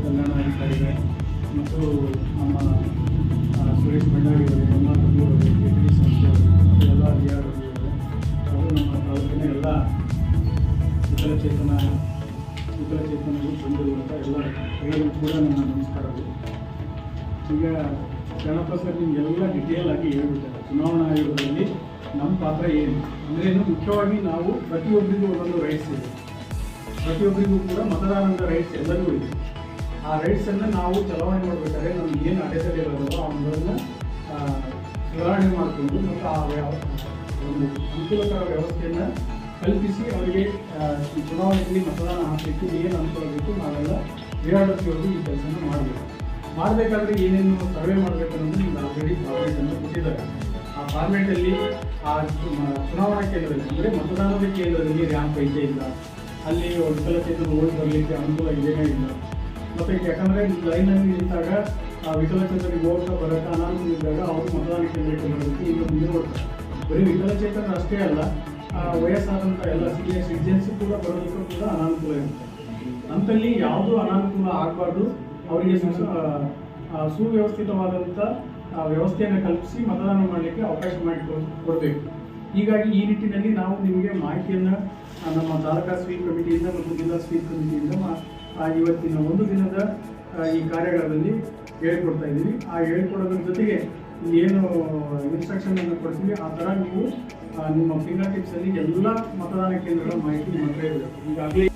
ಅಂಗವಿಕಲ ಕಲ್ಯಾಣಾಧಿಕಾರಿಗಳು ಮತ್ತು ನಮ್ಮ ಸುರೇಶ್ ಭಂಡಾರಿ ಅವರು ಎಂ ಆರ್ ಕೆ ಟಿ ಸಂಸ್ಥೆ ಎಲ್ಲ ವಿ ಆರ್ ರವಿ ಅವರು, ಹಾಗೂ ನಮ್ಮ ತಾಲೂಕಿನ ಎಲ್ಲ ವಿಕಲಚೇತನ, ವಿಕಲಚೇತನರು ಬಂದಿರುವಂಥ ಎಲ್ಲ ಎಲ್ಲರಿಗೂ ಕೂಡ ನನ್ನ ನಮಸ್ಕಾರಗಳು ಈಗ ಗಣಪ ಸರ್ ನಿಮಗೆಲ್ಲ ಡಿಟೇಲ್ ಆಗಿ ಹೇಳ್ಬಿಟ್ಟಾರೆ ಚುನಾವಣಾ ಆಯೋಗದಲ್ಲಿ ನಮ್ಮ ಪಾತ್ರ ಏನು? ಅಂದ್ರೇನು ಮುಖ್ಯವಾಗಿ ನಾವು ಪ್ರತಿಯೊಬ್ಬರಿಗೂ ಒಂದೊಂದು ರೈಟ್ಸ್ ಇದೆ. ಪ್ರತಿಯೊಬ್ಬರಿಗೂ ಕೂಡ ಮತದಾನದ ರೈಟ್ಸ್ ಎಲ್ಲರಿಗೂ ಇದೆ. ಆ ರೈಟ್ಸನ್ನು ನಾವು ಚಲಾವಣೆ ಮಾಡಬೇಕಾದ್ರೆ ನಮ್ಗೆ ಏನು ಅಡೆತಡೆಗಳಿರೋ ಅವುಗಳನ್ನ ಸುಧಾರಣೆ ಮಾಡಿಕೊಂಡು ಮತ್ತು ಆ ಒಂದು ಅನುಕೂಲಕರ ವ್ಯವಸ್ಥೆಯನ್ನು ಕಲ್ಪಿಸಿ ಅವರಿಗೆ ಚುನಾವಣೆಯಲ್ಲಿ ಮತದಾನ ಹಾಕಲಿಕ್ಕೆ ಏನು ಅನುಕೂಲ ಬೇಕು ನಾವೆಲ್ಲ ಹೋಗಿ ಈ ಕೆಲಸನ ಮಾಡಬೇಕು. ಮಾಡಬೇಕಾದ್ರೆ ಏನೇನು ಸರ್ವೆ ಮಾಡಬೇಕು ಅನ್ನೋದು ನಿಮ್ಗೆ ಆಲ್ರೆಡಿ ಫಾರ್ಮೇಟನ್ನು ಕೊಟ್ಟಿದ್ದಾರೆ ಆ ಫಾರ್ಮೇಟಲ್ಲಿ ಆ ಚುನಾವಣಾ ಕೇಂದ್ರದಲ್ಲಿ, ಅಂದರೆ ಮತದಾನದ ಕೇಂದ್ರದಲ್ಲಿ ರ್ಯಾಂಪ್ ಐತೆ ಇಲ್ಲ, ಅಲ್ಲಿ ಒಂದು ವಿಕಲಚೇತನ ಓಟ್ ಬರಲಿಕ್ಕೆ ಅನುಕೂಲ ಇದೆಯೇ ಇಲ್ಲ. ಮತ್ತು ಯಾಕಂದರೆ ಲೈನಲ್ಲಿ ನಿಂತಾಗ ಆ ವಿಕಲಚೇತನಿಗೆ ಓಟ್ ಬರೋಕ್ಕೆ ಅನಾನುಕೂಲ ಇದ್ದಾಗ ಅವರು ಮತದಾನ ಕೇಂದ್ರಕ್ಕೆ ಬರೋದಕ್ಕೆ ಇನ್ನು ಮುಂದೆ ನೋಡ್ತಾರೆ ಬರೀ ವಿಕಲಚೇತನ ಅಷ್ಟೇ ಅಲ್ಲ ವಯಸ್ಸಾದಂಥ ಎಲ್ಲ ಸೀನಿಯರ್ ಸಿಟಿಜನ್ಸ್ ಕೂಡ ಬರೋದಕ್ಕೂ ಕೂಡ ಅನಾನುಕೂಲ ಇರುತ್ತೆ. ಅಂತಲ್ಲಿ ಯಾವುದೂ ಅನಾನುಕೂಲ ಆಗಬಾರ್ದು, ಅವರಿಗೆ ಸುವ್ಯವಸ್ಥಿತವಾದಂಥ ವ್ಯವಸ್ಥೆಯನ್ನು ಕಲ್ಪಿಸಿ ಮತದಾನ ಮಾಡಲಿಕ್ಕೆ ಅವಕಾಶ ಮಾಡಿ ಕೊಡಬೇಕು. ಹೀಗಾಗಿ ಈ ನಿಟ್ಟಿನಲ್ಲಿ ನಾವು ನಿಮಗೆ ಮಾಹಿತಿಯನ್ನು ನಮ್ಮ ತಾಲೂಕಾ ಸ್ವೀಪ್ ಕಮಿಟಿಯಿಂದ ಮತ್ತು ಜಿಲ್ಲಾ ಸ್ವೀಪ್ ಕಮಿಟಿಯಿಂದ ಇವತ್ತಿನ ಒಂದು ದಿನದ ಈ ಕಾರ್ಯಗಳಲ್ಲಿ ಹೇಳ್ಕೊಡ್ತಾ ಇದ್ದೀವಿ. ಆ ಹೇಳ್ಕೊಡೋದ್ರ ಜೊತೆಗೆ ಏನು ಇನ್ಸ್ಟ್ರಕ್ಷನ್ ಅನ್ನು ಕೊಡ್ತೀವಿ, ಆ ಥರ ನೀವು ನಿಮ್ಮ ಫಿಂಗರ್ ಟಿಪ್ಸ್ ಅಲ್ಲಿ ಎಲ್ಲ ಮತದಾನ ಕೇಂದ್ರಗಳ ಮಾಹಿತಿ ನಿಮ್ಮ ಹತ್ರ ಇರಬೇಕು ಈಗಾಗಲೇ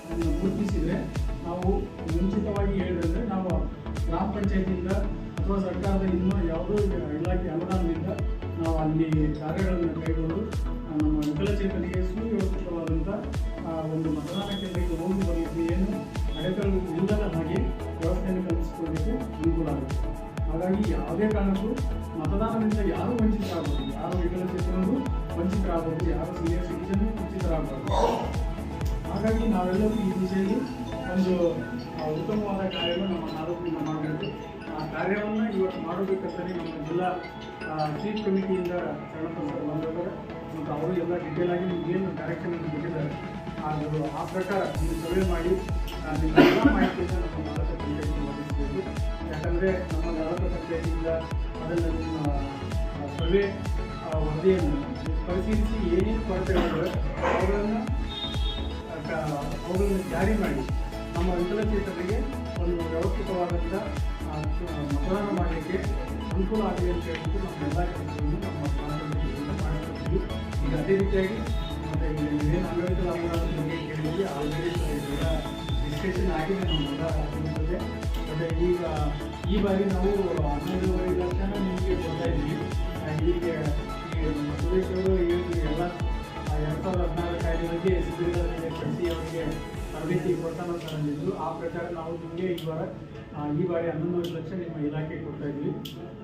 ಗುರುತಿಸಿದ್ರೆ ನಾವು ಮುಂಚಿತವಾಗಿ ಹೇಳಿದ್ರೆ ನಾವು ಗ್ರಾಮ ಪಂಚಾಯತಿಯಿಂದ ಅಥವಾ ಸರ್ಕಾರದ ನಿಮ್ಮ ಯಾವುದೋ ಇಲಾಖೆ ಅನುದಾನದಿಂದ ನಾವು ಅಲ್ಲಿ ಕಾರ್ಯಗಳನ್ನು ಕೈಗೊಂಡು ನಮ್ಮ ವಿಕಲಚೇತನಿಗೆ ಸುವ್ಯವಸ್ಥಿತವಾದಂಥ ಒಂದು ಮತದಾನ ಕೇಂದ್ರಕ್ಕೆ ಹೋಗಿ ಬರಲಿಕ್ಕೆ ಏನು? ಅಡೆತಡೆ ಇಲ್ಲದ ಹಾಗೆ ವ್ಯವಸ್ಥೆಯನ್ನು ಕಲ್ಪಿಸಿಕೊಳ್ಳಲಿಕ್ಕೆ ಅನುಕೂಲ ಆಗುತ್ತೆ ಹಾಗಾಗಿ ಯಾವುದೇ ಕಾರಣಕ್ಕೂ ಮತದಾನದಿಂದ ಯಾರು ವಂಚಿತರಾಗಬಹುದು ಯಾರು ವಿಕಲಚೇತನರು ವಂಚಿತರಾಗಬಹುದು ಯಾರು ಸೀನಿಯರ್ ಸಿಟಿಜನ್ ವಂಚಿತರಾಗಬಹುದು ಹಾಗಾಗಿ ನಾವೆಲ್ಲರೂ ಈ ದಿಸೆಯಲ್ಲಿ ಒಂದು ಉತ್ತಮವಾದ ಕಾರ್ಯವನ್ನು ನಮ್ಮ ತಾಲೂಕಿನಿಂದ ಮಾಡಬೇಕು. ಆ ಕಾರ್ಯವನ್ನು ಇವತ್ತು ಮಾಡಬೇಕಂತಲೇ ನಮ್ಮ ಜಿಲ್ಲಾ ಚೀಫ್ ಕಮಿಟಿಯಿಂದ ಸರ್ ಬಂದಿದ್ದಾರೆ ಮತ್ತು ಅವರು ಎಲ್ಲ ಡಿಟೇಲ್ ಆಗಿ ನಿಮಗೇನು ಕಾರ್ಯಕ್ರಮ ಕೊಟ್ಟಿದ್ದಾರೆ. ಅದು ಆ ಪ್ರಕಾರ ನೀವು ಸರ್ವೆ ಮಾಡಿ ನಿಮ್ಮ ಎಲ್ಲ ಮಾಹಿತಿಯನ್ನು ನಮ್ಮ ತಾಲೂಕು ಪಂಚಾಯತಿಗೆ ಒದಗಿಸಬೇಕು. ಯಾಕಂದರೆ ನಮ್ಮ ಪಂಚಾಯತಿಯಿಂದ ಅದನ್ನು ನಿಮ್ಮ ಸರ್ವೆ ವರದಿಯನ್ನು ಪರಿಶೀಲಿಸಿ ಏನೇನು ಕೊರತೆಗಳಿವೆ, ಅವರನ್ನು ಅವುಗಳನ್ನು ಜಾರಿ ಮಾಡಿ ನಮ್ಮ ವಿಕಲಚೇತರಿಗೆ ಒಂದು ವ್ಯವಸ್ಥಿತವಾದಂಥ ಮತದಾನ ಮಾಡಲಿಕ್ಕೆ ಅನುಕೂಲ ಆಗಲಿ ಅಂತ ಹೇಳ್ಬಿಟ್ಟು ನಮ್ಮ ಎಲ್ಲ ಕೆಲಸಗಳನ್ನು ನಮ್ಮ ಮಾಡಿಕೊಡ್ತೀವಿ ಈಗ ಅದೇ ರೀತಿಯಾಗಿ ಏನು ಅಂಗವಿಕಲ ಅಪರಾಧದ ಬಗ್ಗೆ ಕೇಳಿದ್ವಿ ಆಲ್ರೆಡಿ ಇದೆಲ್ಲ ಆಗಿದೆ ಮತ್ತು ಈಗ ಈ ಬಾರಿ ನಾವು ಹನ್ನೆರಡೂವರೆ ಲಕ್ಷನ ನಿಮಗೆ ಕೊಡ್ತಾ ಇದ್ದೀವಿ ಹೀಗೆ ನಮ್ಮ ಅವರು ಹೇಳಿದ್ರು ಎಲ್ಲ ಎರಡು ಸಾವಿರದ ಹದಿನಾರು ಕಾಯ್ದೆಗಳಿಗೆ ಸಿದ್ಧಗಂಗೆ ಕಳಿಸಿ ಅವರಿಗೆ ತರಬೇತಿ ಕೊಡ್ತಾನೆ ಅಂತ ಅಂದಿದ್ರು ಆ ಪ್ರಕಾರ ನಾವು ನಿಮಗೆ ಈ ವಾರ ಈ ಬಾರಿ ಹನ್ನೊಂದುವರೆ ಲಕ್ಷ ನಿಮ್ಮ ಇಲಾಖೆಗೆ ಕೊಡ್ತಾ ಇದ್ವಿ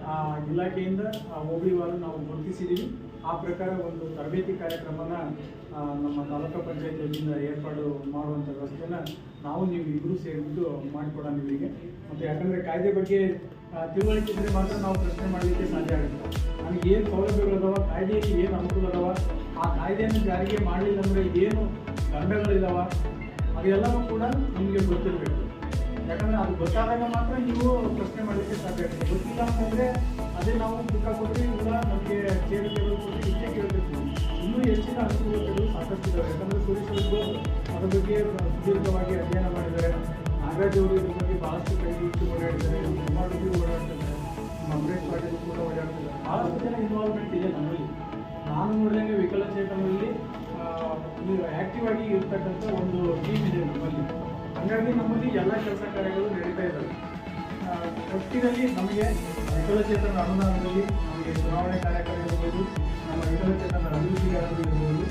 ಆ ಇಲಾಖೆಯಿಂದ, ಆ ಹೋಬಳಿ ವಾರ ನಾವು ಗುರುತಿಸಿದ್ದೀವಿ. ಆ ಪ್ರಕಾರ ಒಂದು ತರಬೇತಿ ಕಾರ್ಯಕ್ರಮನ ನಮ್ಮ ತಾಲೂಕು ಪಂಚಾಯತ್ ವತಿಯಿಂದ ಏರ್ಪಾಡು ಮಾಡುವಂಥ ವ್ಯವಸ್ಥೆನ ನಾವು ನೀವು ಇಬ್ಬರು ಸೇರಿಬಿಟ್ಟು ಮಾಡಿಕೊಡೋಣ ಇವರಿಗೆ ಮತ್ತು ಯಾಕಂದರೆ ಕಾಯ್ದೆ ಬಗ್ಗೆ ತಿಳುವಳಿಕೆ ಇದ್ದರೆ ಮಾತ್ರ ನಾವು ಪ್ರಶ್ನೆ ಮಾಡಲಿಕ್ಕೆ ಸಾಧ್ಯ ಆಗುತ್ತೆ. ನಮಗೆ ಏನು ಸೌಲಭ್ಯಗಳಿದಾವ ಕಾಯ್ದೆಯಲ್ಲಿ ಏನು ಅನುಕೂಲ ಅದಾವ, ಆ ಕಾಯ್ದೆಯನ್ನು ಜಾರಿಗೆ ಮಾಡಲಿಲ್ಲ ಅಂದರೆ ಏನು ದಂಡಗಳಿದಾವ, ಅದೆಲ್ಲವೂ ಕೂಡ ನಿಮಗೆ ಗೊತ್ತಿರಬೇಕು. ಯಾಕಂದರೆ ಅದು ಗೊತ್ತಾದಾಗ ಮಾತ್ರ ನೀವು ಪ್ರಶ್ನೆ ಮಾಡಲಿಕ್ಕೆ ಸಾಧ್ಯ ಆಗುತ್ತೆ. ಗೊತ್ತಿಲ್ಲ ಅಂತಂದರೆ ಅದೇ ನಾವು ದುಃಖ ಕೊಟ್ಟರೆ ಇಲ್ಲ ನಮಗೆ ಕೇಳಿ ಇನ್ನೂ ಹೆಚ್ಚಿನ ಅನುಕೂಲತೆಗಳು ಸಾಕಷ್ಟು ಯಾಕಂದರೆ ಅವರು ಅದ್ರ ಬಗ್ಗೆ ಸುದೀರ್ಘವಾಗಿ ಅಧ್ಯಯನ ಮಾಡಿದ್ದಾರೆ. ನಾಗರಾಜ್ ಅವರು ಇದ್ರ ಬಗ್ಗೆ ಬಹಳಷ್ಟು ಕೈ ಇಟ್ಟು ಓಡಾಡಿದ್ದಾರೆ. ಕುಮಾರಗಿ ಓಡಾಡ್ತಿದ್ದಾರೆ. ನಮ್ಮ ಅಂಬರೀಶ್ ಪಾಟೀಲ್ ಕೂಡ ಓಡಾಡ್ತಿದ್ದಾರೆ. ಬಹಳಷ್ಟು ಜನ ಇನ್ವಾಲ್ವ್ಮೆಂಟ್ ಇದೆ ನಮ್ಮಲ್ಲಿ. ನಾನು ನೋಡಿದಂಗೆ ವಿಕಲಚೇತನಲ್ಲಿ ಆಕ್ಟಿವ್ ಆಗಿ ಇರ್ತಕ್ಕಂಥ ಒಂದು ಟೀಮ್ ಇದೆ ನಮ್ಮಲ್ಲಿ. ಹಾಗಾಗಿ ನಮ್ಮಲ್ಲಿ ಎಲ್ಲ ಕೆಲಸ ಕಾರ್ಯಗಳು ನಡೀತಾ ಇದ್ದಾವೆ. ಒಟ್ಟಿನಲ್ಲಿ ನಮಗೆ ವಿಕಲಚೇತನ ಅನುದಾನದಲ್ಲಿ ನಮಗೆ ಚುನಾವಣೆ ಕಾರ್ಯಕ್ರಮ ಇರ್ಬೋದು ನಮ್ಮ ವಿಕಲಚೇತನ ಅಭಿವೃದ್ಧಿಗಾರರು ಇರ್ಬೋದು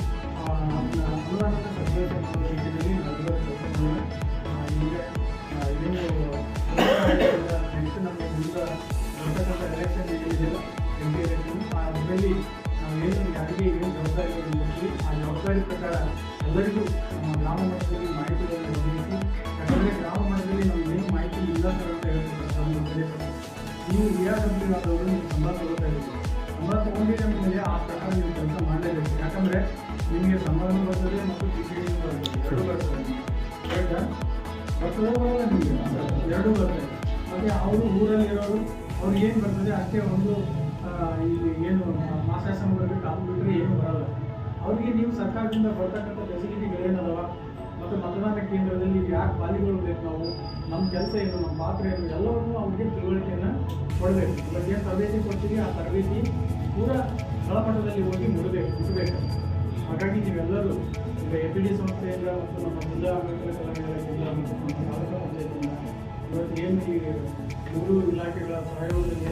ಅನುದಾನದ ಸದ್ಬಳಕೆ ಏನು ನೆಕ್ಸ್ಟ್ ನಮ್ಮ ಮುಂದೆ ಬರ್ತಕ್ಕಂಥ ಎಲೆಕ್ಷನ್ ಏನಿದೆಯಲ್ಲ ಎಂ ಪಿ ಎಲೆಕ್ಷನ್ ಆ ಅದರಲ್ಲಿ ಏನು ಯಾರಿಗೆ ಏನು ಜವಾಬ್ದಾರಿ ಆ ಜವಾಬ್ದಾರಿ ಪ್ರಕಾರ ಎಲ್ಲರಿಗೂ ನಮ್ಮ ಗ್ರಾಮ ಮಟ್ಟದಲ್ಲಿ ಮಾಹಿತಿಗಳನ್ನು ಒದಗಿಸಿ, ಯಾಕಂದರೆ ಗ್ರಾಮ ಮಟ್ಟದಲ್ಲಿ ನಮ್ಗೆ ಏನು ಮಾಹಿತಿ ಇಲ್ಲ ಸರ್ ನೀವು ವಿ ಆರ್ ಡಬ್ಲ್ಯೂ ಆದವರು ನೀವು ಸಂಬಳ ತಗೋತಾ ಇದ್ದೀವಿ ಸಂಬಳ ತಗೊಂಡಿದ್ದ ಮೇಲೆ ಆ ಪ್ರಕಾರ ನೀವು ಕೆಲಸ ಮಾಡಲೇಬೇಕು. ಯಾಕಂದರೆ ನಿಮಗೆ ಸಂಬಳನೂ ಬರ್ತದೆ ಮತ್ತು ಟಿಕೆಟ್ ಬರ್ತದೆ. ಎರಡೂ ಬರ್ತದೆ. ಬರಲ್ಲ ನಿಮಗೆ ಎರಡೂ ಬರ್ತದೆ. ಮತ್ತೆ ಅವರು ಊರಲ್ಲಿರೋರು ಅವ್ರಿಗೆ ಏನು ಬರ್ತದೆ ಅಷ್ಟೇ ಒಂದು ಇಲ್ಲಿ ಏನು ಮಾಸಾಸನ ಬರಬೇಕು ಅದು ಬಿಟ್ಟರೆ ಏನು ಬರಲ್ಲ. ಅವರಿಗೆ ನೀವು ಸರ್ಕಾರದಿಂದ ಬರ್ತಕ್ಕಂಥ ಫೆಸಿಲಿಟಿಗಳೇನದವ ಮತ್ತು ಮತದಾನ ಕೇಂದ್ರದಲ್ಲಿ ಯಾಕೆ ಪಾಲಿಗೊಳ್ಬೇಕು ನಾವು ನಮ್ಮ ಕೆಲಸ ಏನು ನಮ್ಮ ಪಾತ್ರ ಏನು, ಎಲ್ಲವನ್ನೂ ಅವ್ರಿಗೆ ತಿಳುವಳಿಕೆಯನ್ನು ಕೊಡಬೇಕು. ಏನು ತರಬೇತಿ ಕೊಡ್ತೀವಿ, ಆ ತರಬೇತಿ ಪೂರ ತಳಮಟ್ಟದಲ್ಲಿ ಹೋಗಿ ಮುಡಬೇಕು ಮುಟ್ಟಬೇಕು ಹಾಗಾಗಿ ನೀವೆಲ್ಲರೂ ಈಗ ಎ ಪಿ ಡಿ ಸಂಸ್ಥೆಯಿಂದ ಮತ್ತು ನಮ್ಮ ಜಿಲ್ಲಾ ಆಡಳಿತ ಕಲಾವಿದರ ಜಿಲ್ಲಾ ಮತ್ತು ನಮ್ಮ ಪಂಚಾಯತಿಯಿಂದ ಇವತ್ತು ಏನು ಈ ಮೂರು ಇಲಾಖೆಗಳ ಸಹಯೋಗದಲ್ಲಿ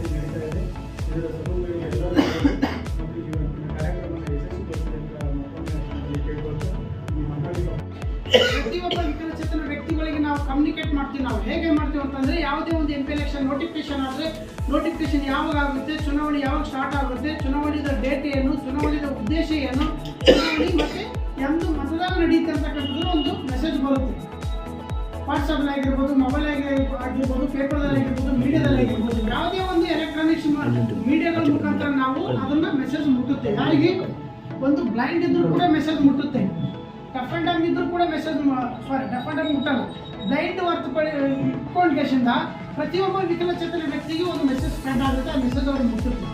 ಅಂತಂದ್ರೆ ಯಾವುದೇ ಒಂದು ಎಂ ಪಿ ಎಲೆಕ್ಷನ್ ನೋಟಿಫಿಕೇಶನ್ ಆದರೆ ನೋಟಿಫಿಕೇಶನ್ ಯಾವಾಗ ಆಗುತ್ತೆ, ಚುನಾವಣೆ ಯಾವಾಗ ಸ್ಟಾರ್ಟ್ ಆಗುತ್ತೆ, ಚುನಾವಣೆದ ಡೇಟ್ ಏನು ಚುನಾವಣೆಯ ಉದ್ದೇಶ ಏನು, ಚುನಾವಣೆ ಮತ್ತೆ ಎಂದು ಮತದಾನ ನಡೆಯುತ್ತೆ ಅಂತಕ್ಕಂಥದ್ದು ಒಂದು ಮೆಸೇಜ್ ಬರುತ್ತೆ. ವಾಟ್ಸಪ್ ಆಗಿರ್ಬೋದು ಮೊಬೈಲ್ ಆಗಿರ್ಬೋದು ಪೇಪರ್ದಲ್ಲಿ ಆಗಿರ್ಬೋದು ಮೀಡಿಯಾದಲ್ಲಿ ಆಗಿರ್ಬೋದು ಯಾವುದೇ ಒಂದು ಎಲೆಕ್ಟ್ರಾನಿಕ್ಸ್ ಮೀಡಿಯಾಗಳ ಮುಖಾಂತರ ನಾವು ಅದನ್ನ ಮೆಸೇಜ್ ಮುಟ್ಟುತ್ತೆ. ಯಾರಿಗೆ? ಒಂದು ಬ್ಲೈಂಡ್ ಇದ್ದರೂ ಕೂಡ ಮೆಸೇಜ್ ಮುಟ್ಟುತ್ತೆ. ಟಫ್ ಅಂಡ್ ಡಮ್ ಇದ್ರೂ ಕೂಡ ಮೆಸೇಜ್ ಸಾರಿ ಟಫ್ ಅಂಡ್ ಡಮ್ ಮುಟ್ಟಲ್ಲ. ಬ್ಲೈಂಡ್ ಹೊರತುಪಡಿ ಇಟ್ಕೊಂಡ್ಗೆಸಿಂದ ಪ್ರತಿಯೊಬ್ಬ ವಿಕಲಚೇತನ ವ್ಯಕ್ತಿಗೆ ಒಂದು ಮೆಸೇಜ್ ಸ್ಪ್ರೆಡ್ ಆಗುತ್ತೆ, ಆ ಮೆಸೇಜ್ ಅವ್ರಿಗೆ ಮುಟ್ಟುತ್ತೆ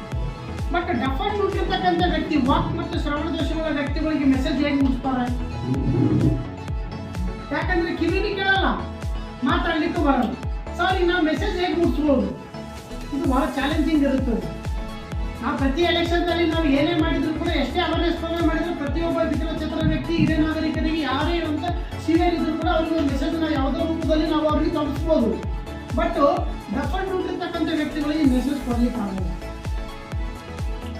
ಬಟ್ ಡಫನ್ ಮುಟ್ಟಿರ್ತಕ್ಕಂಥ ವ್ಯಕ್ತಿ ವಾಕ್ ಮತ್ತು ಶ್ರವಣ ದೋಷಗಳ ವ್ಯಕ್ತಿಗಳಿಗೆ ಮೆಸೇಜ್ ಹೇಗೆ ಮುಟ್ತಾರೆ? ಯಾಕಂದ್ರೆ ಕಿವಿನಿ ಕೇಳಲ್ಲ ಮಾತಾಡ್ಲಿಕ್ಕೆ ಬರಲ್ಲ. ಸಾರಿ ನಾವು ಮೆಸೇಜ್ ಹೇಗೆ ಮುಟ್ಟಿಸ್ಬೋದು ಇದು ಬಹಳ ಚಾಲೆಂಜಿಂಗ್ ಇರುತ್ತೆ. ನಾವು ಪ್ರತಿ ಎಲೆಕ್ಷನ್ದಲ್ಲಿ ನಾವು ಏನೇ ಮಾಡಿದ್ರು ಕೂಡ ಎಷ್ಟೇ ಅವೇರ್ನೆಸ್ ಪ್ರೋಗ್ರಾಮ್ ಮಾಡಿದ್ರು ಪ್ರತಿಯೊಬ್ಬ ವಿಕಲಚೇತನ ವ್ಯಕ್ತಿ, ಹಿರಿಯ ನಾಗರಿಕರಿಗೆ ಯಾರೇ ಅಂತ ಸಿವಿಯರ್ ಇದ್ರು ಕೂಡ ಅವ್ರಿಗೆ ಒಂದು ಮೆಸೇಜ್ ನಾವು ಯಾವುದೋ ರೂಪದಲ್ಲಿ ನಾವು ಅವ್ರಿಗೆ ತಲುಪಿಸ್ಬೋದು. ಬಟ್ ಡಫಂಡ್ ಇರ್ತಕ್ಕಂಥ ವ್ಯಕ್ತಿಗಳಿಗೆ ಮೆಸೇಜ್ ಕೊಡ್ಲಿಕ್ಕೆ ಆಗಲ್ಲ.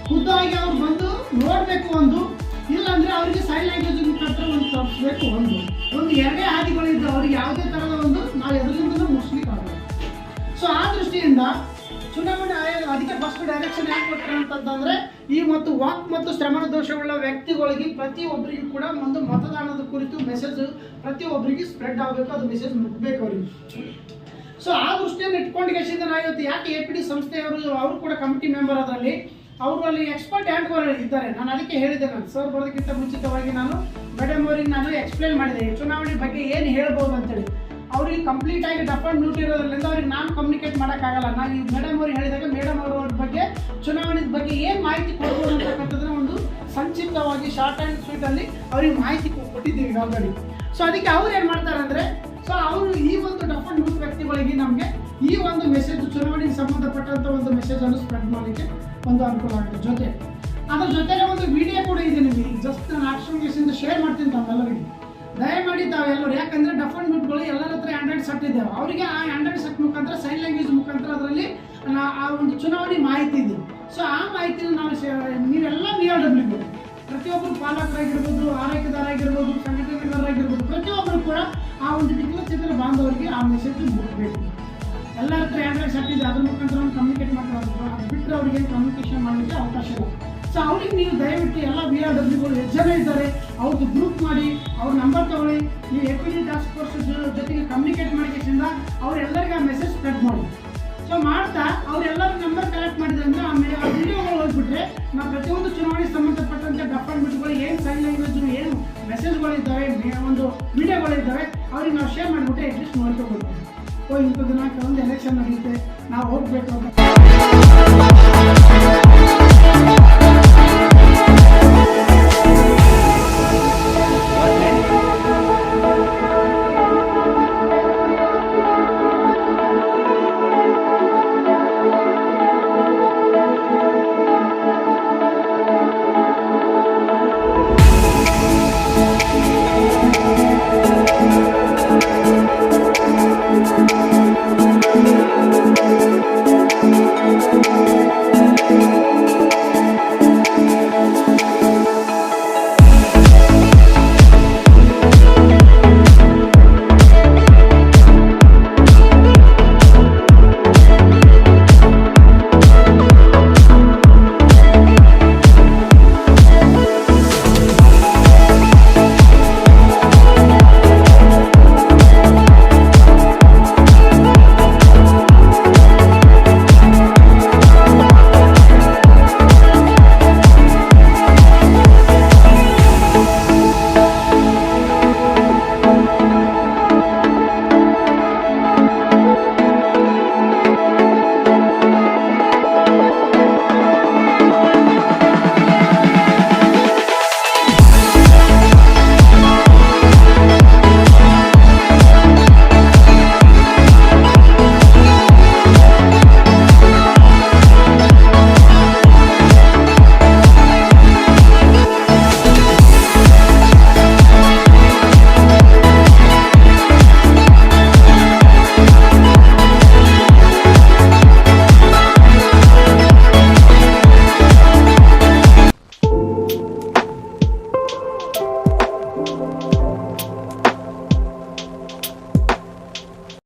ಖುದ್ದಾಗಿ ಅವ್ರು ಬಂದು ನೋಡಬೇಕು ಒಂದು. ಇಲ್ಲಾಂದ್ರೆ ಅವರಿಗೆ ಸೈನ್ ಲ್ಯಾಂಗ್ವೇಜ್ ಮುಖಾಂತರ ಒಂದು ತಪ್ಪಿಸ್ಬೇಕು ಒಂದು. ಒಂದು ಎರಡೇ ಹಾದಿಗಳಿದ್ದು ಅವ್ರಿಗೆ ಯಾವುದೇ ಥರದ ಒಂದು ನಾವು ಎದುರಿಂದ ಮುಗಿಸ್ಲಿಕ್ಕೆ ಆಗಲ್ಲ. ಸೊ ಆ ದೃಷ್ಟಿಯಿಂದ ಚುನಾವಣೆ ಆಯೋಗ ಅದಕ್ಕೆ ಫಸ್ಟ್ ಡೈರೆಕ್ಷನ್ ಯಾಕೆ ಕೊಟ್ಟರೆ ಅಂತಂದ್ರೆ ಈ ಮತ್ತು ವಾಕ್ ಮತ್ತು ಶ್ರಮಣ ದೋಷವುಳ್ಳ ವ್ಯಕ್ತಿಗಳಿಗೆ ಪ್ರತಿಯೊಬ್ಬರಿಗೂ ಕೂಡ ಒಂದು ಮತದಾನದ ಕುರಿತು ಮೆಸೇಜ್ ಪ್ರತಿಯೊಬ್ಬರಿಗೆ ಸ್ಪ್ರೆಡ್ ಆಗಬೇಕು. ಅದು ಮೆಸೇಜ್ ಮುಗ್ಬೇಕು ಅವರಿಗೆ. ಸೊ ಆ ದೃಷ್ಟಿಯನ್ನು ಇಟ್ಕೊಂಡು ನಾವು ಇವತ್ತು ಯಾಕೆ ಎ ಪಿ ಡಿ ಸಂಸ್ಥೆಯವರು ಅವರು ಕೂಡ ಕಮಿಟಿ ಮೆಂಬರ್ ಅದರಲ್ಲಿ ಅವರು ಅಲ್ಲಿ ಎಕ್ಸ್ಪರ್ಟ್ ಹ್ಯಾಂಡ್ ಇದ್ದಾರೆ. ನಾನು ಅದಕ್ಕೆ ಹೇಳಿದೆ, ನಾನು ಸರ್ ಬರೋದಕ್ಕಿಂತ ಮುಂಚಿತವಾಗಿ ನಾನು ಮೇಡಮ್ ಅವರಿಗೆ ನಾನು ಎಕ್ಸ್ಪ್ಲೇನ್ ಮಾಡಿದೆ. ಚುನಾವಣೆ ಬಗ್ಗೆ ಏನು ಹೇಳ್ಬೋದು ಅಂತೇಳಿ. ಅವ್ರಿಗೆ ಕಂಪ್ಲೀಟ್ ಆಗಿ ಡಫಂಡ್ ಡ್ಯೂಟಿ ಇರೋದ್ರಿಂದ ಅವ್ರಿಗೆ ನಾನು ಕಮ್ಯುನಿಕೇಟ್ ಮಾಡೋಕ್ಕಾಗಲ್ಲ. ನಾನು ಈ ಮೇಡಮ್ ಅವ್ರಿಗೆ ಹೇಳಿದಾಗ ಮೇಡಮ್ ಅವರ ಬಗ್ಗೆ ಚುನಾವಣೆ ಬಗ್ಗೆ ಏನು ಮಾಹಿತಿ ಕೊಡ್ಬೋದು ಅಂತಕ್ಕಂಥದ್ದನ್ನ ಒಂದು ಸಂಕ್ಷಿಪ್ತವಾಗಿ ಶಾರ್ಟ್ ಆ್ಯಂಡ್ ಸ್ವೀಟಲ್ಲಿ ಅವ್ರಿಗೆ ಮಾಹಿತಿ ಕೊಟ್ಟಿದ್ದೀವಿ ಆಲ್ರೆಡಿ ಸೊ ಅದಕ್ಕೆ ಅವ್ರು ಏನು ಮಾಡ್ತಾರೆ ಅಂದರೆ ಸೊ ಅವರು ಈ ಒಂದು ಡಫನ್ ಡ್ಯೂಟ್ ವ್ಯಕ್ತಿಗಳಿಗೆ ನಮಗೆ ಈ ಒಂದು ಮೆಸೇಜ್ ಚುನಾವಣೆಗೆ ಸಂಬಂಧಪಟ್ಟಂಥ ಒಂದು ಮೆಸೇಜನ್ನು ಸ್ಪ್ರೆಡ್ ಮಾಡಲಿಕ್ಕೆ ಒಂದು ಅನುಕೂಲ ಆಗುತ್ತೆ ಜೊತೆ, ಅದ್ರ ಜೊತೆಗೆ ಒಂದು ವಿಡಿಯೋ ಕೂಡ ಇದೆ ನಿಮಗೆ. ಜಸ್ಟ್ ನಾನು ಆಕ್ಷನ್ ಶೇರ್ ಮಾಡ್ತೀನಿ ತಾವೆಲ್ಲರಿಗೆ ದಯಮಾಡಿ ತಾವೆಲ್ಲರೂ, ಯಾಕಂದ್ರೆ ಅಂಡ್ ಡ್ಯೂಟ್ಗಳು ಎಲ್ಲರ ಹತ್ರ ಆಂಡ್ರಾಯ್ಡ್ ಸೆಟ್ ಅವರಿಗೆ ಆ ಆಂಡ್ರಾಯ್ಡ್ ಸೆಟ್ ಮುಖಾಂತರ ಸೈನ್ ಲ್ಯಾಂಗ್ವೇಜ್ ಮುಖಾಂತರ ಅದರಲ್ಲಿ ಆ ಒಂದು ಚುನಾವಣೆ ಮಾಹಿತಿ ಇದೆ. ಸೊ ಆ ಮಾಹಿತಿನ ನಾವು ನೀವೆಲ್ಲ ಬಿ ಆರ್ ಡಬ್ಲ್ಯೂ ಪ್ರತಿಯೊಬ್ಬರು ಪಾಲಕರಾಗಿರ್ಬೋದು, ಆರೈಕೆದಾರಾಗಿರ್ಬೋದು, ಸಂಘಟನೆಗಾರರಾಗಿರ್ಬೋದು ಪ್ರತಿಯೊಬ್ಬರು ಕೂಡ ಆ ಒಂದು ವಿಕಲಚೇತನ ಬಾಂಧವರಿಗೆ ಆ ಮೆಸೇಜ್ ಮುಟ್ಟಬೇಕು ಎಲ್ಲರ ಹತ್ರ ಆಂಡ್ರಾಯ್ಡ್ ಸೆಟ್ ಇದೆ ಅದ್ರ ಮುಖಾಂತರ ನಾವು ಕಮ್ಯುನಿಕೇಟ್ ಮಾಡ್ತಾರೆ ಅದು ಬಿಟ್ಟರೆ ಅವ್ರಿಗೆ ಕಮ್ಯುನಿಕೇಶನ್ ಮಾಡಲಿಕ್ಕೆ ಅವಕಾಶ ಇಲ್ಲ. ಸೊ ಅವ್ರಿಗೆ ನೀವು ದಯವಿಟ್ಟು ಎಲ್ಲ ಬಿ ಆರ್ ಡಬ್ಲ್ಯೂಗಳು ಎಷ್ಟು ಜನ ಇದ್ದಾರೆ ಅವ್ರದ್ದು ಗ್ರೂಪ್ ಮಾಡಿ, ಅವ್ರ ನಂಬರ್ ತಗೊಳ್ಳಿ. ನೀವು A P D task force ಜೊತೆಗೆ ಕಮ್ಯುನಿಕೇಟ್ ಮಾಡಿಕೆಸಿಂದ ಅವ್ರೆಲ್ಲರಿಗೆ ಆ ಮೆಸೇಜ್ ಸ್ಪ್ರೆಡ್ ಮಾಡಿ. ಸೊ ಮಾಡ್ತಾ ಅವ್ರೆಲ್ಲರ ನಂಬರ್ ಕಲೆಕ್ಟ್ ಮಾಡಿದ್ರೆ ಅಂದರೆ ಆಮೇಲೆ ಆ ವಿಡಿಯೋಗಳು ಹೋಗ್ಬಿಟ್ರೆ ನಾವು ಪ್ರತಿಯೊಂದು ಚುನಾವಣೆಗೆ ಸಂಬಂಧಪಟ್ಟಂತೆ ಡಾಕ್ಯುಮೆಂಟ್ಗಳು ಏನು ಸೈನ್ ಲ್ಯಾಂಗ್ವೇಜ್ ಏನು ಮೆಸೇಜ್ಗಳಿದ್ದಾವೆ ಒಂದು ವಿಡಿಯೋಗಳಿದ್ದಾವೆ ಅವ್ರಿಗೆ ನಾವು ಶೇರ್ ಮಾಡಿಬಿಟ್ಟು ಎಡ್ಜಸ್ಟ್ ಮಾಡ್ಕೊಬೋದು ಓ ಇಂಥ ದಿನ ಒಂದು ಎಲೆಕ್ಷನ್ ನಡೆಯುತ್ತೆ ನಾವು ಹೋಗ್ಬೇಕು ಅಂತ.